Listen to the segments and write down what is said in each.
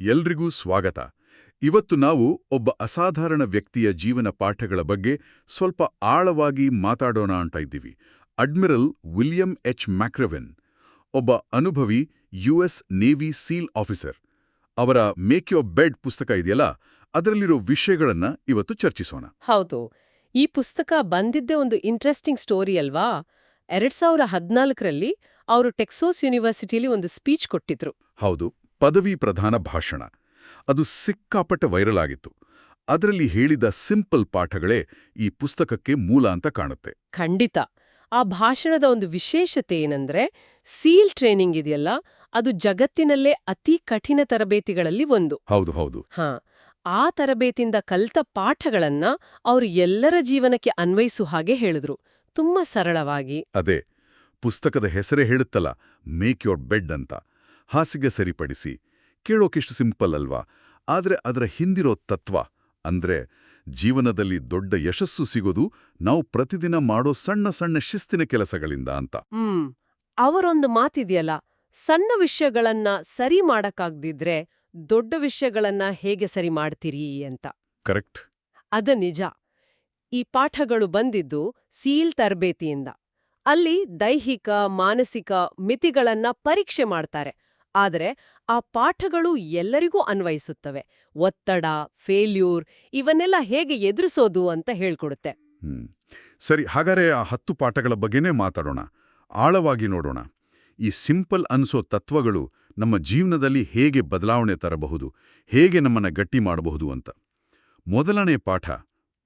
ಎಲ್ರಿಗೂ ಸ್ವಾಗತ. ಇವತ್ತು ನಾವು ಒಬ್ಬ ಅಸಾಧಾರಣ ವ್ಯಕ್ತಿಯ ಜೀವನ ಪಾಠಗಳ ಬಗ್ಗೆ ಸ್ವಲ್ಪ ಆಳವಾಗಿ ಮಾತಾಡೋಣ ಅಂತ ಇದ್ದೀವಿ. Admiral William H. ಮ್ಯಾಕ್ರವೆನ್ ಒಬ್ಬ ಅನುಭವಿ ಯುಎಸ್ ನೇವಿ ಸೀಲ್ ಆಫೀಸರ್. ಅವರ ಮೇಕ್ ಯೋ ಬೆಡ್ ಪುಸ್ತಕ ಇದೆಯಲ್ಲ ಅದರಲ್ಲಿರೋ ವಿಷಯಗಳನ್ನ ಇವತ್ತು ಚರ್ಚಿಸೋಣ. ಹೌದು. ಈ ಪುಸ್ತಕ ಬಂದಿದ್ದೇ ಒಂದು ಇಂಟ್ರೆಸ್ಟಿಂಗ್ ಸ್ಟೋರಿ ಅಲ್ವಾ? ಎರಡ್ ಸಾವಿರ ಹದಿನಾಲ್ಕರಲ್ಲಿ ಅವರು ಟೆಕ್ಸೋಸ್ ಯೂನಿವರ್ಸಿಟಿಲಿ ಒಂದು ಸ್ಪೀಚ್ ಕೊಟ್ಟಿದ್ರು. ಹೌದು. ಪದವಿ ಪ್ರಧಾನ ಭಾಷಣ. ಅದು ಸಿಕ್ಕಾಪಟ್ಟೆ ವೈರಲ್ ಆಗಿತ್ತು. ಅದರಲ್ಲಿ ಹೇಳಿದ ಸಿಂಪಲ್ ಪಾಠಗಳೇ ಈ ಪುಸ್ತಕಕ್ಕೆ ಮೂಲ ಅಂತ ಕಾಣುತ್ತೆ. ಖಂಡಿತ. ಆ ಭಾಷಣದ ಒಂದು ವಿಶೇಷತೆ ಏನಂದ್ರೆ ಸೀಲ್ ಟ್ರೈನಿಂಗ್ ಇದೆಯಲ್ಲ ಅದು ಜಗತ್ತಿನಲ್ಲೇ ಅತಿ ಕಠಿಣ ತರಬೇತಿಗಳಲ್ಲಿ ಒಂದು. ಹೌದು ಹೌದು. ಹಾ. ಆ ತರಬೇತಿಯಿಂದ ಕಲ್ತ ಪಾಠಗಳನ್ನ ಅವರು ಎಲ್ಲರ ಜೀವನಕ್ಕೆ ಅನ್ವಯಿಸು ಹಾಗೆ ಹೇಳಿದ್ರು. ತುಂಬಾ ಸರಳವಾಗಿ. ಅದೇ. ಪುಸ್ತಕದ ಹೆಸರೇ ಹೇಳುತ್ತಲ್ಲ ಮೇಕ್ ಯೋರ್ ಬೆಡ್ ಅಂತ. ಹಾಸಿಗೆ ಸರಿಪಡಿಸಿ. ಕೇಳೋಕಿಷ್ಟು ಸಿಂಪಲ್ ಅಲ್ವಾ? ಆದರೆ ಅದರ ಹಿಂದಿರೋ ತತ್ವ ಅಂದ್ರೆ ಜೀವನದಲ್ಲಿ ದೊಡ್ಡ ಯಶಸ್ಸು ಸಿಗೋದು ನಾವು ಪ್ರತಿದಿನ ಮಾಡೋ ಸಣ್ಣ ಸಣ್ಣ ಶಿಸ್ತಿನ ಕೆಲಸಗಳಿಂದ ಅಂತ. ಅವರೊಂದು ಮಾತಿದೆಯಲ್ಲ ಸಣ್ಣ ವಿಷಯಗಳನ್ನ ಸರಿ ಮಾಡಕ್ಕಾಗ್ದಿದ್ರೆ ದೊಡ್ಡ ವಿಷಯಗಳನ್ನ ಹೇಗೆ ಸರಿ ಮಾಡ್ತೀರಿ ಅಂತ. ಕರೆಕ್ಟ್. ಅದ ನಿಜ. ಈ ಪಾಠಗಳು ಬಂದಿದ್ದು ಸೀಲ್ ತರಬೇತಿಯಿಂದ. ಅಲ್ಲಿ ದೈಹಿಕ ಮಾನಸಿಕ ಮಿತಿಗಳನ್ನ ಪರೀಕ್ಷೆ ಮಾಡ್ತಾರೆ. ಆದರೆ ಆ ಪಾಠಗಳು ಎಲ್ಲರಿಗೂ ಅನ್ವಯಿಸುತ್ತವೆ. ಒತ್ತಡ ಫೇಲ್ಯೂರ್ ಇವನ್ನೆಲ್ಲ ಹೇಗೆ ಎದುರಿಸೋದು ಅಂತ ಹೇಳ್ಕೊಡುತ್ತೆ. ಸರಿ, ಹಾಗಾದರೆ ಆ ಹತ್ತು ಪಾಠಗಳ ಬಗ್ಗೆನೇ ಮಾತಾಡೋಣ. ಆಳವಾಗಿ ನೋಡೋಣ. ಈ ಸಿಂಪಲ್ ಅನ್ಸೋ ತತ್ವಗಳು ನಮ್ಮ ಜೀವನದಲ್ಲಿ ಹೇಗೆ ಬದಲಾವಣೆ ತರಬಹುದು, ಹೇಗೆ ನಮ್ಮನ್ನ ಗಟ್ಟಿ ಮಾಡಬಹುದು ಅಂತ. ಮೊದಲನೇ ಪಾಠ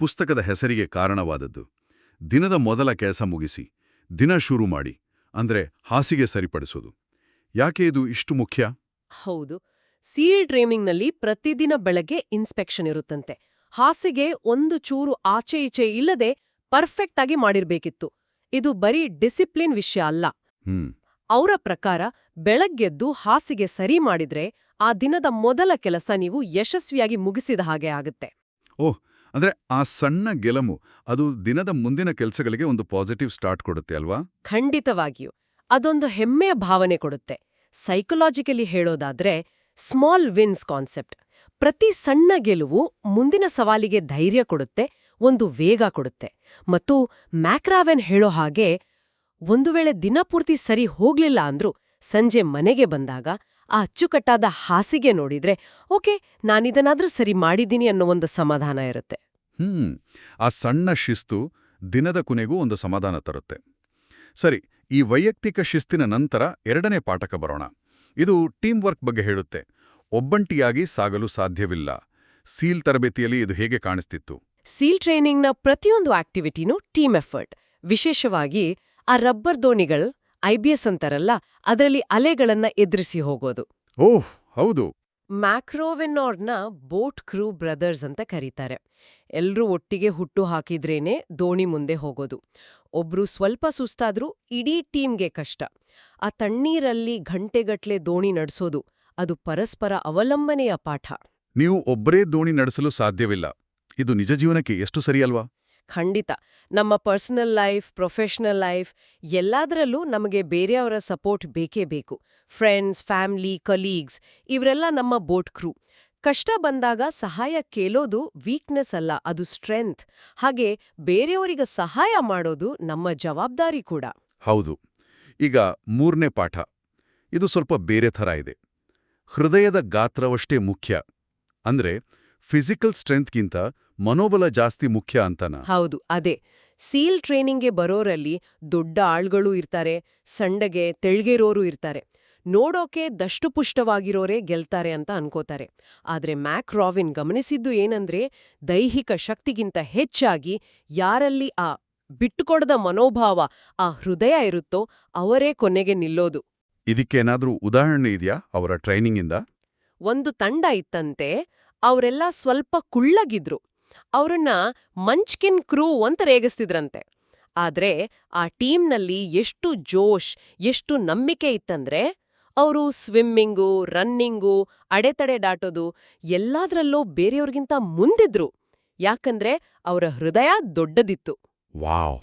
ಪುಸ್ತಕದ ಹೆಸರಿಗೆ ಕಾರಣವಾದದ್ದು. ದಿನದ ಮೊದಲ ಕೆಲಸ ಮುಗಿಸಿ, ದಿನ ಶುರು ಮಾಡಿ, ಅಂದ್ರೆ ಹಾಸಿಗೆ ಸರಿಪಡಿಸೋದು. ಯಾಕೆ ಇದು ಇಷ್ಟು ಮುಖ್ಯ? ಹೌದು. ಸೀಲ್ ಡ್ರೇಮಿಂಗ್ನಲ್ಲಿ ಪ್ರತಿದಿನ ಬೆಳಗ್ಗೆ ಇನ್ಸ್ಪೆಕ್ಷನ್ ಇರುತ್ತಂತೆ. ಹಾಸಿಗೆ ಒಂದು ಚೂರು ಆಚೆ ಈಚೆ ಇಲ್ಲದೆ ಪರ್ಫೆಕ್ಟ್ ಆಗಿ ಮಾಡಿರ್ಬೇಕಿತ್ತು. ಇದು ಬರೀ ಡಿಸಿಪ್ಲಿನ್ ವಿಷಯ ಅಲ್ಲ. ಅವರ ಪ್ರಕಾರ ಬೆಳಗ್ಗೆದ್ದು ಹಾಸಿಗೆ ಸರಿ ಮಾಡಿದ್ರೆ ಆ ದಿನದ ಮೊದಲ ಕೆಲಸ ನೀವು ಯಶಸ್ವಿಯಾಗಿ ಮುಗಿಸಿದ ಹಾಗೆ ಆಗುತ್ತೆ. ಓಹ್ ಅಂದ್ರೆ ಆ ಸಣ್ಣ ಗೆಲಮು ಅದು ದಿನದ ಮುಂದಿನ ಕೆಲಸಗಳಿಗೆ ಒಂದು ಪಾಸಿಟಿವ್ ಸ್ಟಾರ್ಟ್ ಕೊಡುತ್ತೆ ಅಲ್ವಾ? ಖಂಡಿತವಾಗಿಯೂ. ಅದೊಂದು ಹೆಮ್ಮೆಯ ಭಾವನೆ ಕೊಡುತ್ತೆ. ಸೈಕಲಾಜಿಕಲಿ ಹೇಳೋದಾದ್ರೆ ಸ್ಮಾಲ್ ವಿನ್ಸ್ ಕಾನ್ಸೆಪ್ಟ್ ಪ್ರತಿ ಸಣ್ಣ ಗೆಲುವು ಮುಂದಿನ ಸವಾಲಿಗೆ ಧೈರ್ಯ ಕೊಡುತ್ತೆ, ಒಂದು ವೇಗ ಕೊಡುತ್ತೆ. ಮತ್ತು ಮ್ಯಾಕ್ರಾವೆನ್ ಹೇಳೋ ಹಾಗೆ ಒಂದು ವೇಳೆ ದಿನಪೂರ್ತಿ ಸರಿ ಹೋಗ್ಲಿಲ್ಲ ಅಂದ್ರೂ ಸಂಜೆ ಮನೆಗೆ ಬಂದಾಗ ಆ ಅಚ್ಚುಕಟ್ಟಾದ ಹಾಸಿಗೆ ನೋಡಿದ್ರೆ, ಓಕೆ ನಾನಿದನಾದ್ರೂ ಸರಿ ಮಾಡಿದ್ದೀನಿ ಅನ್ನೋ ಒಂದು ಸಮಾಧಾನ ಇರುತ್ತೆ. ಹ್ಮ್, ಆ ಸಣ್ಣ ಶಿಸ್ತು ದಿನದ ಕೊನೆಗೂ ಒಂದು ಸಮಾಧಾನ ತರುತ್ತೆ. ಸರಿ ಈ ವೈಯಕ್ತಿಕ ಶಿಸ್ತಿನ ನಂತರ ಎರಡನೇ ಪಾಠಕ ಬರೋಣ. ಇದು ಟೀಮ್ ವರ್ಕ್ ಬಗ್ಗೆ ಹೇಳುತ್ತೆ. ಒಬ್ಬಂಟಿಯಾಗಿ ಸಾಗಲು ಸಾಧ್ಯವಿಲ್ಲ. ಸೀಲ್ ತರಬೇತಿಯಲ್ಲಿ ಇದು ಹೇಗೆ ಕಾಣಿಸ್ತಿತ್ತು? ಸೀಲ್ ಟ್ರೈನಿಂಗ್ನ ಪ್ರತಿಯೊಂದು ಆಕ್ಟಿವಿಟಿನೂ ಟೀಮ್ ಎಫರ್ಟ್. ವಿಶೇಷವಾಗಿ ಆ ರಬ್ಬರ್ ದೋಣಿಗಳು ಐಬಿಎಸ್ ಅಂತಾರಲ್ಲ ಅದರಲ್ಲಿ ಅಲೆಗಳನ್ನ ಎದುರಿಸಿ ಹೋಗೋದು. ಓಹ್ ಹೌದು. ಮ್ಯಾಕ್ರೋವೆನ್ನೋರ್ನ ಬೋಟ್ ಕ್ರೂ ಬ್ರದರ್ಸ್ ಅಂತ ಕರೀತಾರೆ. ಎಲ್ರೂ ಒಟ್ಟಿಗೆ ಹುಟ್ಟು ಹಾಕಿದ್ರೇನೆ ದೋಣಿ ಮುಂದೆ ಹೋಗೋದು. ಒಬ್ರು ಸ್ವಲ್ಪ ಸುಸ್ತಾದ್ರೂ ಇಡೀ ಟೀಮ್ಗೆ ಕಷ್ಟ. ಆ ತಣ್ಣೀರಲ್ಲಿ ಘಂಟೆಗಟ್ಲೆ ದೋಣಿ ನಡೆಸೋದು ಅದು ಪರಸ್ಪರ ಅವಲಂಬನೆಯ ಪಾಠ. ನೀವು ಒಬ್ಬರೇ ದೋಣಿ ನಡೆಸಲು ಸಾಧ್ಯವಿಲ್ಲ. ಇದು ನಿಜ ಜೀವನಕ್ಕೆ ಎಷ್ಟು ಸರಿಯಲ್ವಾ? ಖಂಡಿತ. ನಮ್ಮ ಪರ್ಸನಲ್ ಲೈಫ್ ಪ್ರೊಫೆಷನಲ್ ಲೈಫ್ ಎಲ್ಲಾದ್ರಲ್ಲೂ ನಮಗೆ ಬೇರೆಯವರ ಸಪೋರ್ಟ್ ಬೇಕೇ ಬೇಕು. ಫ್ರೆಂಡ್ಸ್ ಫ್ಯಾಮಿಲಿ ಕಲೀಗ್ಸ್ ಇವರೆಲ್ಲ ನಮ್ಮ ಬೋಟ್ ಕ್ರೂ. ಕಷ್ಟ ಬಂದಾಗ ಸಹಾಯ ಕೇಳೋದು ವೀಕ್ನೆಸ್ ಅಲ್ಲ ಅದು ಸ್ಟ್ರೆಂತ್ ಹಾಗೆ ಬೇರೆಯವರಿಗೆ ಸಹಾಯ ಮಾಡೋದು ನಮ್ಮ ಜವಾಬ್ದಾರಿ ಕೂಡ. ಹೌದು. ಈಗ ಮೂರನೇ ಪಾಠ. ಇದು ಸ್ವಲ್ಪ ಬೇರೆ ಥರ ಇದೆ. ಹೃದಯದ ಗಾತ್ರವಷ್ಟೇ ಮುಖ್ಯ. ಅಂದ್ರೆ ಫಿಸಿಕಲ್ ಸ್ಟ್ರೆಂತ್ಗಿಂತ ಮನೋಬಲ ಜಾಸ್ತಿ ಮುಖ್ಯ ಅಂತನ? ಹೌದು ಅದೇ. ಸೀಲ್ ಟ್ರೈನಿಂಗ್ಗೆ ಬರೋರಲ್ಲಿ ದೊಡ್ಡ ಆಳ್ಗಳೂ ಇರ್ತಾರೆ ಸಂಡಗೆ ತೆಳ್ಗೆರೋರು ಇರ್ತಾರೆ. ನೋಡೋಕೆ ದಷ್ಟುಪುಷ್ಟವಾಗಿರೋರೇ ಗೆಲ್ತಾರೆ ಅಂತ ಅನ್ಕೋತಾರೆ. ಆದ್ರೆ ಮ್ಯಾಕ್ ರಾವಿನ್ ಗಮನಿಸಿದ್ದು ಏನಂದ್ರೆ ದೈಹಿಕ ಶಕ್ತಿಗಿಂತ ಹೆಚ್ಚಾಗಿ ಯಾರಲ್ಲಿ ಆ ಬಿಟ್ಟುಕೊಡದ ಮನೋಭಾವ ಆ ಹೃದಯ ಇರುತ್ತೋ ಅವರೇ ಕೊನೆಗೆ ನಿಲ್ಲೋದು. ಇದಕ್ಕೇನಾದ್ರೂ ಉದಾಹರಣೆ ಇದೆಯಾ ಅವರ ಟ್ರೈನಿಂಗಿಂದ? ಒಂದು ತಂಡ ಇತ್ತಂತೆ ಅವರೆಲ್ಲ ಸ್ವಲ್ಪ ಕುಳ್ಳಗಿದ್ರು. ಅವ್ರನ್ನ ಮಂಚ್ಕಿನ್ ಕ್ರೂ ಅಂತ ರೇಗಿಸ್ತಿದ್ರಂತೆ. ಆದ್ರೆ ಆ ಟೀಮ್ನಲ್ಲಿ ಎಷ್ಟು ಜೋಶ್ ಎಷ್ಟು ನಂಬಿಕೆ ಇತ್ತಂದ್ರೆ ಅವರು ಸ್ವಿಮ್ಮಿಂಗು ರನ್ನಿಂಗು ಅಡೆತಡೆ ದಾಟೋದು ಎಲ್ಲಾದ್ರಲ್ಲೂ ಬೇರೆಯವ್ರಿಗಿಂತ ಮುಂದಿದ್ರು. ಯಾಕಂದ್ರೆ ಅವರ ಹೃದಯ ದೊಡ್ಡದಿತ್ತು. ವಾವ್.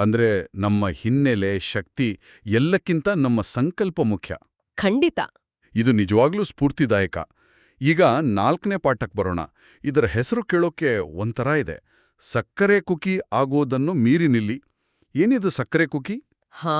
ಅಂದ್ರೆ ನಮ್ಮ ಹಿನ್ನೆಲೆ ಶಕ್ತಿ ಎಲ್ಲಕ್ಕಿಂತ ನಮ್ಮ ಸಂಕಲ್ಪ ಮುಖ್ಯ. ಖಂಡಿತ. ಇದು ನಿಜವಾಗ್ಲೂ ಸ್ಫೂರ್ತಿದಾಯಕ. ಈಗ ನಾಲ್ಕನೇ ಪಾಠಕ್ಕೆ ಬರೋಣ. ಇದರ ಹೆಸರು ಕೇಳೋಕೆ ಒಂಥರ ಇದೆ. ಸಕ್ಕರೆ ಕುಕಿ ಆಗೋದನ್ನು ಮೀರಿ ನಿಲ್ಲಿ. ಏನಿದು ಸಕ್ಕರೆ ಕುಕಿ? ಹಾ.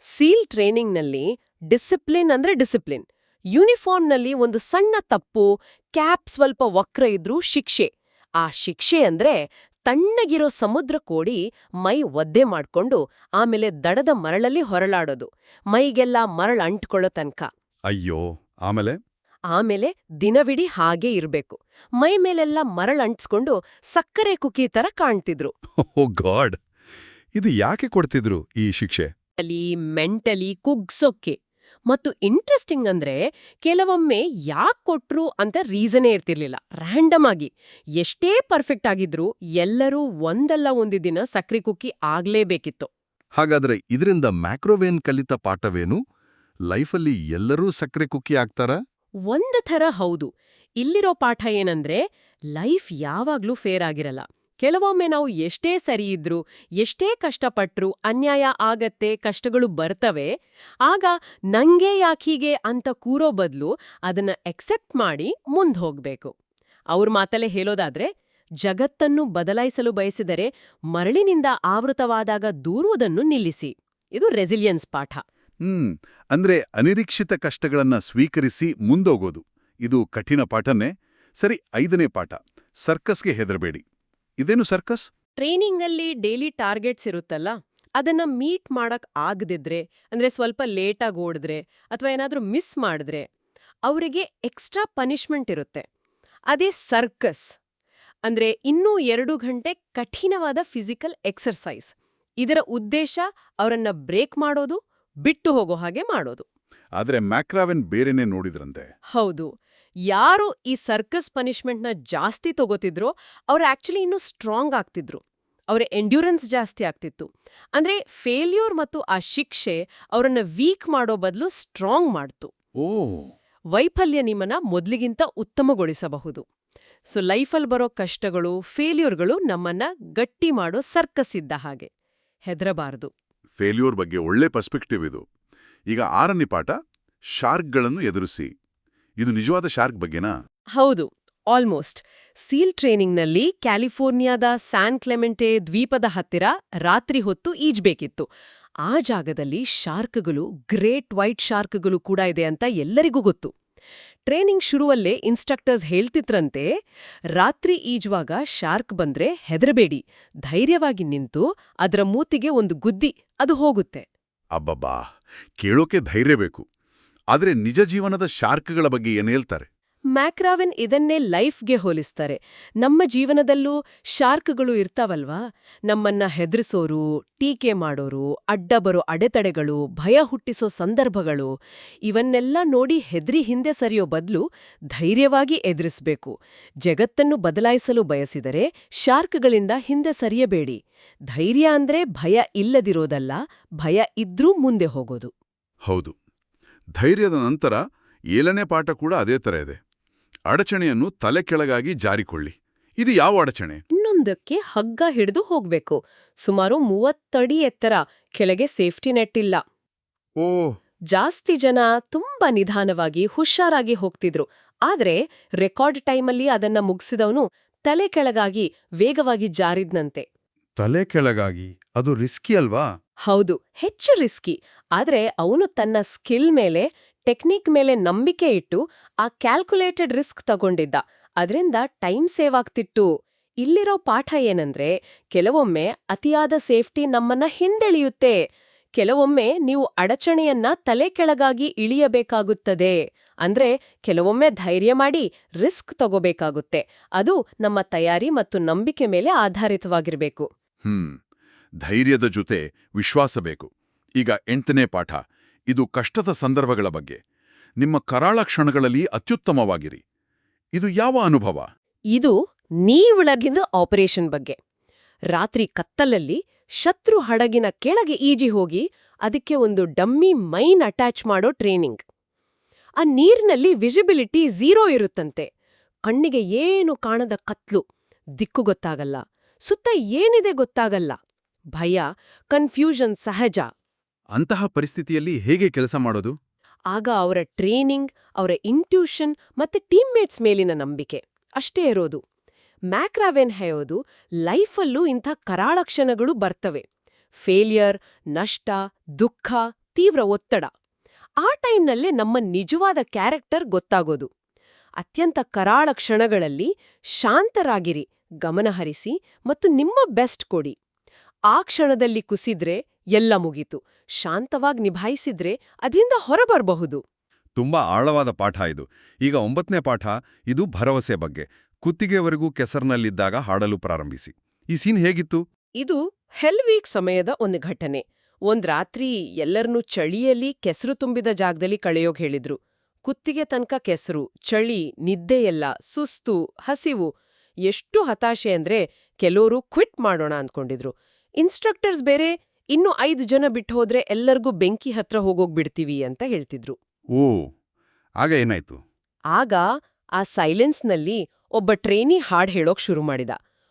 ಸೀಲ್ ಟ್ರೈನಿಂಗ್ನಲ್ಲಿ ಡಿಸಿಪ್ಲಿನ್ ಅಂದ್ರೆ ಡಿಸಿಪ್ಲಿನ್. ಯೂನಿಫಾರ್ಮ್ನಲ್ಲಿ ಒಂದು ಸಣ್ಣ ತಪ್ಪು ಕ್ಯಾಪ್ ಸ್ವಲ್ಪ ವಕ್ರ ಇದ್ರೂ ಶಿಕ್ಷೆ. ಆ ಶಿಕ್ಷೆ ಅಂದ್ರೆ ತಣ್ಣಗಿರೋ ಸಮುದ್ರ ಕೋಡಿ ಮೈ ಒದ್ದೆ ಮಾಡ್ಕೊಂಡು ಆಮೇಲೆ ದಡದ ಮರಳಲ್ಲಿ ಹೊರಳಾಡೋದು. ಮೈಗೆಲ್ಲ ಮರಳು ಅಂಟ್ಕೊಳ್ಳೋ ತನಕ. ಅಯ್ಯೋ ಆಮೇಲೆ? ಆಮೇಲೆ ದಿನವಿಡೀ ಹಾಗೇ ಇರ್ಬೇಕು. ಮೈ ಮೇಲೆಲ್ಲ ಮರಳು ಅಂಟ್ಸ್ಕೊಂಡು ಸಕ್ಕರೆ ಕುಕಿ ತರ ಕಾಣ್ತಿದ್ರು. ಓ ಗಾಡ್! ಇದು ಯಾಕೆ ಕೊಡ್ತಿದ್ರು ಈ ಶಿಕ್ಷೆ? ಅಲ್ಲಿ ಮೆಂಟಲಿ ಕುಗ್ಸೋಕ್ಕೆ ಮತ್ತು ಇಂಟ್ರೆಸ್ಟಿಂಗ್ ಅಂದ್ರೆ ಕೆಲವೊಮ್ಮೆ ಯಾಕೆ ಕೊಟ್ರು ಅಂತ ರೀಸನೇ ಇರ್ತಿರ್ಲಿಲ್ಲ. ರ್ಯಾಂಡಮ್ ಆಗಿ. ಎಷ್ಟೇ ಪರ್ಫೆಕ್ಟ್ ಆಗಿದ್ರೂ ಎಲ್ಲರೂ ಒಂದಲ್ಲ ಒಂದು ದಿನ ಸಕ್ರೆ ಕುಕ್ಕಿ ಆಗ್ಲೇಬೇಕಿತ್ತು. ಹಾಗಾದ್ರೆ ಇದರಿಂದ ಮ್ಯಾಕ್ರೋವೇನ್ ಕಲಿತ ಪಾಠವೇನು? ಲೈಫಲ್ಲಿ ಎಲ್ಲರೂ ಸಕ್ರೆ ಕುಕ್ಕಿ ಆಗ್ತಾರ? ಒಂದು ಥರ ಹೌದು. ಇಲ್ಲಿರೋ ಪಾಠ ಏನಂದ್ರೆ ಲೈಫ್ ಯಾವಾಗ್ಲೂ ಫೇರ್ ಆಗಿರಲ್ಲ. ಕೆಲವೊಮ್ಮೆ ನಾವು ಎಷ್ಟೇ ಸರಿ ಇದ್ರು, ಎಷ್ಟೇ ಕಷ್ಟಪಟ್ರು ಅನ್ಯಾಯ ಆಗತ್ತೆ, ಕಷ್ಟಗಳು ಬರ್ತವೆ, ಆಗ ನಂಗೆ ಯಾಕೀಗೆ ಅಂತ ಕೂರೋ ಬದಲು ಅದನ್ನ ಎಕ್ಸೆಪ್ಟ್ ಮಾಡಿ ಮುಂದ್ ಹೋಗ್ಬೇಕು. ಅವ್ರ ಮಾತಲ್ಲೇ ಹೇಳೋದಾದ್ರೆ, ಜಗತ್ತನ್ನು ಬದಲಾಯಿಸಲು ಬಯಸಿದರೆ ಮರಳಿನಿಂದ ಆವೃತವಾದಾಗ ದೂರುವುದನ್ನು ನಿಲ್ಲಿಸಿ. ಇದು ರೆಸಿಲಿಯನ್ಸ್ ಪಾಠ. ಹ್ಮ್, ಅಂದ್ರೆ ಅನಿರೀಕ್ಷಿತ ಕಷ್ಟಗಳನ್ನ ಸ್ವೀಕರಿಸಿ ಮುಂದೋಗೋದು. ಇದು ಕಠಿಣ ಪಾಠನೇ. ಸರಿ, ಐದನೇ ಪಾಠ. ಸರ್ಕಸ್ಗೆ ಹೆದರಬೇಡಿ. ಇದೇನು ಸರ್ಕಸ್? ಟ್ರೈನಿಂಗಲ್ಲಿ ಡೇಲಿ ಟಾರ್ಗೆಟ್ಸ್ ಇರುತ್ತಲ್ಲ ಅದನ್ನ ಮೀಟ್ ಮಾಡಕ್ ಆಗದಿದ್ರೆ ಅಂದ್ರೆ ಸ್ವಲ್ಪ ಲೇಟಾಗಿ ಓಡಿದ್ರೆ ಅಥವಾ ಏನಾದ್ರೂ ಮಿಸ್ ಮಾಡಿದ್ರೆ ಅವರಿಗೆ ಎಕ್ಸ್ಟ್ರಾ ಪನಿಷ್ಮೆಂಟ್ ಇರುತ್ತೆ. ಅದೇ ಸರ್ಕಸ್. ಅಂದ್ರೆ ಇನ್ನೂ ಎರಡು ಗಂಟೆ ಕಠಿಣವಾದ ಫಿಸಿಕಲ್ ಎಕ್ಸರ್ಸೈಸ್. ಇದರ ಉದ್ದೇಶ ಅವರನ್ನ ಬ್ರೇಕ್ ಮಾಡೋದು ಬಿಟ್ಟು ಹೋಗೋ ಹಾಗೆ ಮಾಡೋದು. ಆದ್ರೆ ಮ್ಯಾಕ್ರಾವೆನ್ ಬೇರೆನೇ ನೋಡಿದ್ರಂತೆ. ಹೌದು. ಯಾರು ಈ ಸರ್ಕಸ್ ಪನಿಷ್ಮೆಂಟ್ನ ಜಾಸ್ತಿ ತಗೋತಿದ್ರೋ ಅವ್ರು ಆಕ್ಚುಲಿ ಇನ್ನೂ ಸ್ಟ್ರಾಂಗ್ ಆಗ್ತಿದ್ರು. ಅವರ ಎಂಡ್ಯೂರೆನ್ಸ್ ಜಾಸ್ತಿ ಆಗ್ತಿತ್ತು. ಅಂದ್ರೆ ಫೇಲ್ಯೂರ್ ಮತ್ತು ಆ ಶಿಕ್ಷೆ ಅವರನ್ನ ವೀಕ್ ಮಾಡೋ ಬದಲು ಸ್ಟ್ರಾಂಗ್ ಮಾಡ್ತು. ಓ. ವೈಫಲ್ಯ ನಿಮ್ಮನ್ನ ಮೊದ್ಲಿಗಿಂತ ಉತ್ತಮಗೊಳಿಸಬಹುದು. ಸೊ ಲೈಫಲ್ಲಿ ಬರೋ ಕಷ್ಟಗಳು ಫೇಲ್ಯೂರ್ಗಳು ನಮ್ಮನ್ನ ಗಟ್ಟಿ ಮಾಡೋ ಸರ್ಕಸ್ ಇದ್ದ ಹಾಗೆ. ಹೆದರಬಾರದು. ಫೇಲ್ಯೂರ್ ಬಗ್ಗೆ ಒಳ್ಳೆ ಪರ್ಸ್ಪೆಕ್ಟಿವ್ ಇದು. ಈಗ ಆರನೇ ಪಾಠ ಶಾರ್ಕ್ಗಳನ್ನು ಎದುರಿಸಿ. ಇದು ನಿಜವಾದ ಶಾರ್ಕ್ ಬಗ್ಗೆನಾ? ಹೌದು ಆಲ್ಮೋಸ್ಟ್. ಸೀಲ್ ಟ್ರೈನಿಂಗ್ನಲ್ಲಿ ಕ್ಯಾಲಿಫೋರ್ನಿಯಾದ ಸ್ಯಾನ್ ಕ್ಲೆಮೆಂಟೆ ದ್ವೀಪದ ಹತ್ತಿರ ರಾತ್ರಿ ಹೊತ್ತು ಈಜ್ಬೇಕಿತ್ತು. ಆ ಜಾಗದಲ್ಲಿ ಶಾರ್ಕ್ಗಳು ಗ್ರೇಟ್ ವೈಟ್ ಶಾರ್ಕ್ಗಳು ಕೂಡ ಇದೆ ಅಂತ ಎಲ್ಲರಿಗೂ ಗೊತ್ತು. ಟ್ರೈನಿಂಗ್ ಶುರುವಲ್ಲೇ ಇನ್ಸ್ಟ್ರಕ್ಟರ್ಸ್ ಹೇಳ್ತಿದ್ರಂತೆ ರಾತ್ರಿ ಈಜುವಾಗ ಶಾರ್ಕ್ ಬಂದ್ರೆ ಹೆದರಬೇಡಿ. ಧೈರ್ಯವಾಗಿ ನಿಂತು ಅದರ ಮೂತಿಗೆ ಒಂದು ಗುದ್ದಿ ಅದು ಹೋಗುತ್ತೆ. ಅಬ್ಬಬ್ಬಾ ಕೇಳೋಕೆ ಧೈರ್ಯ ಬೇಕು. ಆದ್ರೆ ನಿಜ ಜೀವನದ ಶಾರ್ಕ್ಗಳ ಬಗ್ಗೆ ಏನು ಹೇಳ್ತಾರೆ? ಮ್ಯಾಕ್ರಾವೆನ್ ಇದನ್ನೇ ಲೈಫ್ಗೆ ಹೋಲಿಸ್ತಾರೆ. ನಮ್ಮ ಜೀವನದಲ್ಲೂ ಶಾರ್ಕ್ಗಳು ಇರ್ತಾವಲ್ವಾ? ನಮ್ಮನ್ನ ಹೆದರಿಸೋರು ಟೀಕೆ ಮಾಡೋರು ಅಡ್ಡ ಬರೋ ಅಡೆತಡೆಗಳು ಭಯ ಹುಟ್ಟಿಸೋ ಸಂದರ್ಭಗಳು ಇವನ್ನೆಲ್ಲ ನೋಡಿ ಹೆದ್ರಿ ಹಿಂದೆ ಸರಿಯೋ ಬದಲು ಧೈರ್ಯವಾಗಿ ಎದುರಿಸಬೇಕು. ಜಗತ್ತನ್ನು ಬದಲಾಯಿಸಲು ಬಯಸಿದರೆ ಶಾರ್ಕ್ಗಳಿಂದ ಹಿಂದೆ ಸರಿಯಬೇಡಿ. ಧೈರ್ಯ ಅಂದ್ರೆ ಭಯ ಇಲ್ಲದಿರೋದಲ್ಲ ಭಯ ಇದ್ರೂ ಮುಂದೆ ಹೋಗೋದು. ಹೌದು. ಧೈರ್ಯದ ನಂತರ ಏಳನೇ ಪಾಠ ಕೂಡ ಅದೇ ತರ ಇದೆ. ಅಡಚಣೆಯನ್ನು ತಲೆ ಕೆಳಗಾಗಿ ಜಾರಿಕೊಳ್ಳಿ. ಇದು ಯಾವ ಅಡಚಣೆ? ಇನ್ನೊಂದಕ್ಕೆ ಹಗ್ಗ ಹಿಡಿದು ಹೋಗ್ಬೇಕು. ಸುಮಾರು ಮೂವತ್ತಡಿ ಎತ್ತರ ಕೆಳಗೆ ಸೇಫ್ಟಿ ನೆಟ್ ಇಲ್ಲ. ಓ. ಜಾಸ್ತಿ ಜನ ತುಂಬಾ ನಿಧಾನವಾಗಿ ಹುಷಾರಾಗಿ ಹೋಗ್ತಿದ್ರು. ಆದ್ರೆ ರೆಕಾರ್ಡ್ ಟೈಮಲ್ಲಿ ಅದನ್ನ ಮುಗಿಸಿದವನು ತಲೆ ಕೆಳಗಾಗಿ ವೇಗವಾಗಿ ಜಾರಿದ್ನಂತೆ. ತಲೆ ಕೆಳಗಾಗಿ? ಅದು ರಿಸ್ಕಿ ಅಲ್ವಾ? ಹೌದು, ಹೆಚ್ಚು ರಿಸ್ಕಿ ಆದರೆ ಅವನು ತನ್ನ ಸ್ಕಿಲ್ ಮೇಲೆ ಟೆಕ್ನಿಕ್ ಮೇಲೆ ನಂಬಿಕೆ ಇಟ್ಟು ಆ ಕ್ಯಾಲ್ಕುಲೇಟೆಡ್ ರಿಸ್ಕ್ ತಗೊಂಡಿದ್ದ. ಅದರಿಂದ ಟೈಮ್ ಸೇವ್ ಆಗ್ತಿತ್ತು. ಇಲ್ಲಿರೋ ಪಾಠ ಏನಂದ್ರೆ, ಕೆಲವೊಮ್ಮೆ ಅತಿಯಾದ ಸೇಫ್ಟಿ ನಮ್ಮನ್ನ ಹಿಂದೆಳೆಯುತ್ತೆ. ಕೆಲವೊಮ್ಮೆ ನೀವು ಅಡಚಣೆಯನ್ನ ತಲೆ ಕೆಳಗಾಗಿ ಇಳಿಯಬೇಕಾಗುತ್ತದೆ. ಅಂದ್ರೆ ಕೆಲವೊಮ್ಮೆ ಧೈರ್ಯ ಮಾಡಿ ರಿಸ್ಕ್ ತಗೋಬೇಕಾಗುತ್ತೆ. ಅದು ನಮ್ಮ ತಯಾರಿ ಮತ್ತು ನಂಬಿಕೆ ಮೇಲೆ ಆಧಾರಿತವಾಗಿರಬೇಕು. ಹ್ಮ್. ಧೈರ್ಯದ ಜೊತೆ ವಿಶ್ವಾಸ ಬೇಕು ಈಗ ಎಂಟನೇ ಪಾಠ. ಇದು ಕಷ್ಟದ ಸಂದರ್ಭಗಳ ಬಗ್ಗೆ. ನಿಮ್ಮ ಕರಾಳ ಕ್ಷಣಗಳಲ್ಲಿ ಅತ್ಯುತ್ತಮವಾಗಿರಿ. ಇದು ಯಾವ ಅನುಭವ? ಇದು ನೀವುಳಗಿನ ಆಪರೇಷನ್ ಬಗ್ಗೆ. ರಾತ್ರಿ ಕತ್ತಲಲ್ಲಿ ಶತ್ರು ಹಡಗಿನ ಕೆಳಗೆ ಈಜಿ ಹೋಗಿ ಅದಕ್ಕೆ ಒಂದು ಡಮ್ಮಿ ಮೈನ್ ಅಟ್ಯಾಚ್ ಮಾಡೋ ಟ್ರೈನಿಂಗ್. ಆ ನೀರಿನಲ್ಲಿ ವಿಸಿಬಿಲಿಟಿ ಝೀರೋ ಇರುತ್ತಂತೆ. ಕಣ್ಣಿಗೆ ಏನು ಕಾಣದ ಕತ್ಲು? ದಿಕ್ಕು ಗೊತ್ತಾಗಲ್ಲ. ಸುತ್ತ ಏನಿದೆ ಗೊತ್ತಾಗಲ್ಲ. ಭಯ ಕನ್ಫ್ಯೂಷನ್ ಸಹಜ. ಅಂತಹ ಪರಿಸ್ಥಿತಿಯಲ್ಲಿ ಹೇಗೆ ಕೆಲಸ ಮಾಡೋದು? ಆಗ ಅವರ ಟ್ರೈನಿಂಗ್ ಅವರ ಇಂಟ್ಯೂಷನ್ ಮತ್ತೆ ಟೀಮ್ಮೇಟ್ಸ್ ಮೇಲಿನ ನಂಬಿಕೆ ಅಷ್ಟೇ ಇರೋದು. ಮ್ಯಾಕ್ರಾವೆನ್ ಹೇಳೋದು ಲೈಫಲ್ಲೂ ಇಂಥ ಕರಾಳ ಕ್ಷಣಗಳು ಬರ್ತವೆ. ಫೇಲಿಯರ್ ನಷ್ಟ ದುಃಖ ತೀವ್ರ ಒತ್ತಡ. ಆ ಟೈಮ್ನಲ್ಲೇ ನಮ್ಮ ನಿಜವಾದ ಕ್ಯಾರೆಕ್ಟರ್ ಗೊತ್ತಾಗೋದು. ಅತ್ಯಂತ ಕರಾಳ ಕ್ಷಣಗಳಲ್ಲಿ ಶಾಂತರಾಗಿರಿ ಗಮನಹರಿಸಿ ಮತ್ತು ನಿಮ್ಮ ಬೆಸ್ಟ್ ಕೊಡಿ. ಆ ಕ್ಷಣದಲ್ಲಿ ಕುಸಿದ್ರೆ ಎಲ್ಲ ಮುಗೀತು. ಶಾಂತವಾಗಿ ನಿಭಾಯಿಸಿದ್ರೆ ಅದಿಂದ ಹೊರಬರಬಹುದು. ತುಂಬಾ ಆಳವಾದ ಪಾಠ ಇದು. ಈಗ ಒಂಬತ್ತನೇ ಪಾಠ ಇದು ಭರವಸೆ ಬಗ್ಗೆ. ಕುತ್ತಿಗೆವರೆಗೂ ಕೆಸರ್ನಲ್ಲಿದ್ದಾಗ ಹಾಡಲು ಪ್ರಾರಂಭಿಸಿ. ಈ ಸೀನ್ ಹೇಗಿತ್ತು? ಇದು ಹೆಲ್ವೀಕ್ ಸಮಯದ ಒಂದು ಘಟನೆ. ಒಂದ್ ರಾತ್ರಿ ಎಲ್ಲರನ್ನೂ ಚಳಿಯಲ್ಲಿ ಕೆಸರು ತುಂಬಿದ ಜಾಗದಲ್ಲಿ ಕಳೆಯೋಗ್ ಹೇಳಿದ್ರು. ಕುತ್ತಿಗೆ ತನಕ ಕೆಸರು ಚಳಿ ನಿದ್ದೆಯೆಲ್ಲ ಸುಸ್ತು ಹಸಿವು. ಎಷ್ಟು ಹತಾಶೆ ಅಂದ್ರೆ ಕೆಲವರು ಕ್ವಿಟ್ ಮಾಡೋಣ ಅಂದ್ಕೊಂಡಿದ್ರು. ಇನ್ಸ್ಟ್ರಕ್ಟರ್ಸ್ ಬೇರೆ ಇನ್ನು ಐದು ಜನ ಬಿಟ್ಟು ಹೋದ್ರೆ ಎಲ್ಲರಿಗೂ ಬೆಂಕಿ ಹತ್ರ ಹೋಗೋಗ್ಬಿಡ್ತೀವಿ ಅಂತ ಹೇಳ್ತಿದ್ರು. ಓ ಆಗ ಏನಾಯ್ತು? ಆಗ ಆ ಸೈಲೆನ್ಸ್ನಲ್ಲಿ ಒಬ್ಬ ಟ್ರೇನಿ ಹಾಡ್ ಹೇಳೋಕ್ ಶುರು ಮಾಡಿದ.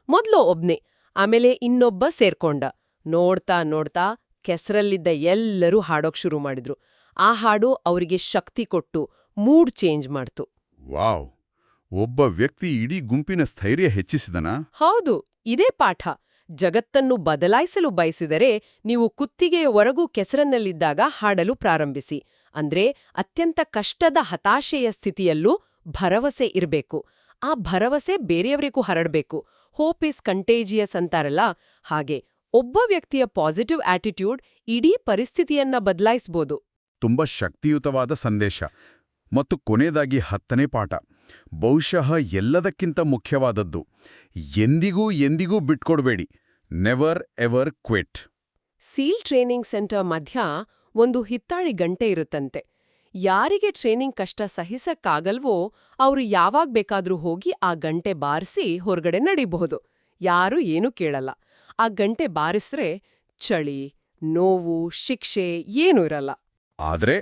ಮೊದ್ಲು ಒಬ್ನೇ ಆಮೇಲೆ ಇನ್ನೊಬ್ಬ ಸೇರ್ಕೊಂಡ. ನೋಡ್ತಾ ನೋಡ್ತಾ ಕೆಸರಲ್ಲಿದ್ದ ಎಲ್ಲರೂ ಹಾಡೋಕ್ ಶುರು ಮಾಡಿದ್ರು. ಆ ಹಾಡು ಅವರಿಗೆ ಶಕ್ತಿ ಕೊಟ್ಟು ಮೂಡ್ ಚೇಂಜ್ ಮಾಡ್ತು. ವಾವ್ ಒಬ್ಬ ವ್ಯಕ್ತಿ ಇಡೀ ಗುಂಪಿನ ಸ್ಥೈರ್ಯ ಹೆಚ್ಚಿಸಿದನಾ? ಹೌದು ಇದೇ ಪಾಠ. ಜಗತ್ತನ್ನು ಬದಲಾಯಿಸಲು ಬಯಸಿದರೆ ನೀವು ಕುತ್ತಿಗೆಯವರೆಗೂ ಕೆಸರನ್ನಲ್ಲಿದ್ದಾಗ ಹಾಡಲು ಪ್ರಾರಂಭಿಸಿ. ಅಂದ್ರೆ ಅತ್ಯಂತ ಕಷ್ಟದ ಹತಾಶೆಯ ಸ್ಥಿತಿಯಲ್ಲೂ ಭರವಸೆ ಇರಬೇಕು. ಆ ಭರವಸೆ ಬೇರೆಯವರಿಗೂ ಹರಡಬೇಕು. ಹೋಪ್ ಇಸ್ ಕಂಟೇಜಿಯಸ್ ಅಂತಾರಲ್ಲ? ಹಾಗೆ ಒಬ್ಬ ವ್ಯಕ್ತಿಯ ಪಾಸಿಟಿವ್ ಆಟಿಟ್ಯೂಡ್ ಇಡೀ ಪರಿಸ್ಥಿತಿಯನ್ನ ಬದಲಾಯಿಸಬಹುದು ತುಂಬಾ ಶಕ್ತಿಯುತವಾದ ಸಂದೇಶ. ಮತ್ತು ಕೊನೆಯದಾಗಿ ಹತ್ತನೇ ಪಾಠ. ಬಹುಶಃ ಎಲ್ಲದಕ್ಕಿಂತ ಮುಖ್ಯವಾದದ್ದು. ಎಂದಿಗೂ ಎಂದಿಗೂ ಬಿಟ್ಕೊಡ್ಬೇಡಿ. Never ever quit SEAL training centre ಮಧ್ಯ ಒಂದು ಹಿತ್ತಾಳಿ ಗಂಟೆ ಇರುತ್ತಂತೆ. ಯಾರಿಗೆ ಟ್ರೈನಿಂಗ್ ಕಷ್ಟ ಸಹಿಸಕ್ಕಾಗಲ್ವೋ ಅವರು ಯಾವಾಗ ಬೇಕಾದ್ರೂ ಹೋಗಿ ಆ ಗಂಟೆ ಬಾರಿಸಿ ಹೊರಗಡೆ ನಡೀಬಹುದು. ಯಾರೂ ಏನೂ ಕೇಳಲ್ಲ. ಆ ಗಂಟೆ ಬಾರಿಸ್ರೆ ಚಳಿ ನೋವು ಶಿಕ್ಷೆ ಏನೂ ಇರಲ್ಲ. ಆದ್ರೆ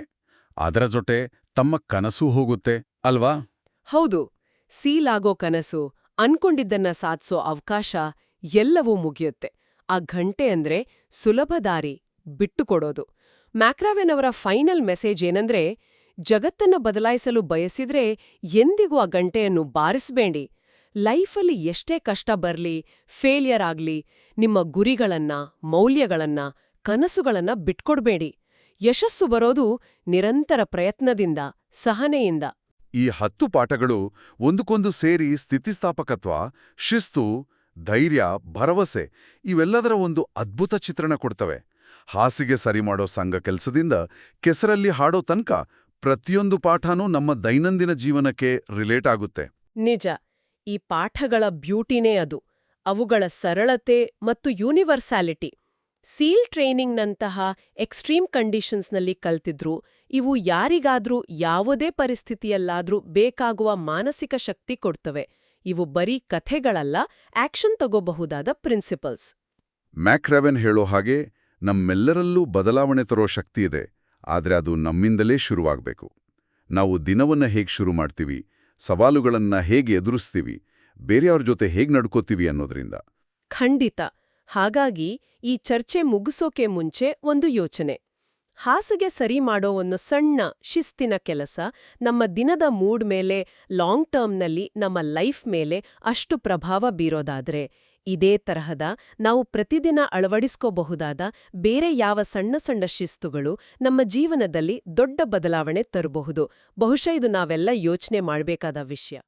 ಅದರ ಜೊತೆ ತಮ್ಮ ಕನಸು ಹೋಗುತ್ತೆ ಅಲ್ವಾ? ಹೌದು ಸೀಲ್ ಆಗೋ ಕನಸು, ಅನ್ಕೊಂಡಿದ್ದನ್ನ ಸಾಧ್ಸೋ ಅವಕಾಶ ಎಲ್ಲವೂ ಮುಗಿಯುತ್ತೆ. ಆ ಘಂಟೆ ಅಂದ್ರೆ ಸುಲಭ ದಾರಿ ಬಿಟ್ಟುಕೊಡೋದು ಮ್ಯಾಕ್ರಾವೆನ್ ಅವರ ಫೈನಲ್ ಮೆಸೇಜ್ ಏನಂದ್ರೆ, ಜಗತ್ತನ್ನ ಬದಲಾಯಿಸಲು ಬಯಸಿದ್ರೆ ಎಂದಿಗೂ ಆ ಗಂಟೆಯನ್ನು ಬಾರಿಸ್ಬೇಡಿ. ಲೈಫಲ್ಲಿ ಎಷ್ಟೇ ಕಷ್ಟ ಬರ್ಲಿ, ಫೇಲಿಯರ್ ಆಗ್ಲಿ, ನಿಮ್ಮ ಗುರಿಗಳನ್ನ, ಮೌಲ್ಯಗಳನ್ನ, ಕನಸುಗಳನ್ನ ಬಿಟ್ಕೊಡ್ಬೇಡಿ. ಯಶಸ್ಸು ಬರೋದು ನಿರಂತರ ಪ್ರಯತ್ನದಿಂದ, ಸಹನೆಯಿಂದ. ಈ ಹತ್ತು ಪಾಠಗಳು ಒಂದಕ್ಕೊಂದು ಸೇರಿ ಸ್ಥಿತಿಸ್ಥಾಪಕತ್ವ, ಶಿಸ್ತು, ಧೈರ್ಯ, ಭರವಸೆ ಇವೆಲ್ಲದರ ಒಂದು ಅದ್ಭುತ ಚಿತ್ರಣ ಕೊಡ್ತವೆ. ಹಾಸಿಗೆ ಸರಿ ಮಾಡೋ ಸಂಘ ಕೆಲಸದಿಂದ ಕೆಸರಲ್ಲಿ ಹಾಡೋ ತನಕ ಪ್ರತಿಯೊಂದು ಪಾಠನೂ ನಮ್ಮ ದೈನಂದಿನ ಜೀವನಕ್ಕೆ ರಿಲೇಟ್ ಆಗುತ್ತೆ. ನಿಜ, ಈ ಪಾಠಗಳ ಬ್ಯೂಟಿನೇ ಅದು. ಅವುಗಳ ಸರಳತೆ ಮತ್ತು ಯೂನಿವರ್ಸಾಲಿಟಿ ಸೀಲ್ ಟ್ರೈನಿಂಗ್ನಂತಹ ಎಕ್ಸ್ಟ್ರೀಮ್ ಕಂಡೀಷನ್ಸ್ನಲ್ಲಿ ಕಲ್ತಿದ್ರು ಇವು ಯಾರಿಗಾದ್ರೂ ಯಾವುದೇ ಪರಿಸ್ಥಿತಿಯಲ್ಲಾದ್ರೂ ಬೇಕಾಗುವ ಮಾನಸಿಕ ಶಕ್ತಿ ಕೊಡ್ತವೆ. ಇವು ಬರೀ ಕಥೆಗಳಲ್ಲ ಆಕ್ಷನ್ ತಗೋಬಹುದಾದ ಪ್ರಿನ್ಸಿಪಲ್ಸ್. ಮ್ಯಾಕ್ರೆವೆನ್ ಹೇಳೋ ಹಾಗೆ ನಮ್ಮೆಲ್ಲರಲ್ಲೂ ಬದಲಾವಣೆ ತರೋ ಶಕ್ತಿ ಇದೆ ಆದರೆ ಅದು ನಮ್ಮಿಂದಲೇ ಶುರುವಾಗಬೇಕು. ನಾವು ದಿನವನ್ನ ಹೇಗೆ ಶುರು ಮಾಡ್ತೀವಿ ಸವಾಲುಗಳನ್ನು ಹೇಗೆ ಎದುರಿಸ್ತೀವಿ ಬೇರೆಯವ್ರ ಜೊತೆ ಹೇಗೆ ನಡ್ಕೋತೀವಿ ಅನ್ನೋದ್ರಿಂದ. ಖಂಡಿತ. ಹಾಗಾಗಿ ಈ ಚರ್ಚೆ ಮುಗಿಸೋಕೆ ಮುಂಚೆ ಒಂದು ಯೋಚನೆ. ಹಾಸಿಗೆ ಸರಿ ಮಾಡೋ ಒಂದು ಸಣ್ಣ, ಶಿಸ್ತಿನ ಕೆಲಸ ನಮ್ಮ ದಿನದ ಮೂಡ್ ಮೇಲೆ, ಲಾಂಗ್ ಟರ್ಮ್ನಲ್ಲಿ ನಮ್ಮ ಲೈಫ್ ಮೇಲೆ ಅಷ್ಟು ಪ್ರಭಾವ ಬೀರೋದಾದ್ರೆ, ಇದೇ ತರಹದ ನಾವು ಪ್ರತಿದಿನ ಅಳವಡಿಸ್ಕೋಬಹುದಾದ ಬೇರೆ ಯಾವ ಸಣ್ಣ ಸಣ್ಣ ಶಿಸ್ತುಗಳು ನಮ್ಮ ಜೀವನದಲ್ಲಿ ದೊಡ್ಡ ಬದಲಾವಣೆ ತರಬಹುದು. ಬಹುಶಃ ಇದು ನಾವೆಲ್ಲ ಯೋಚನೆ ಮಾಡಬೇಕಾದ ವಿಷಯ.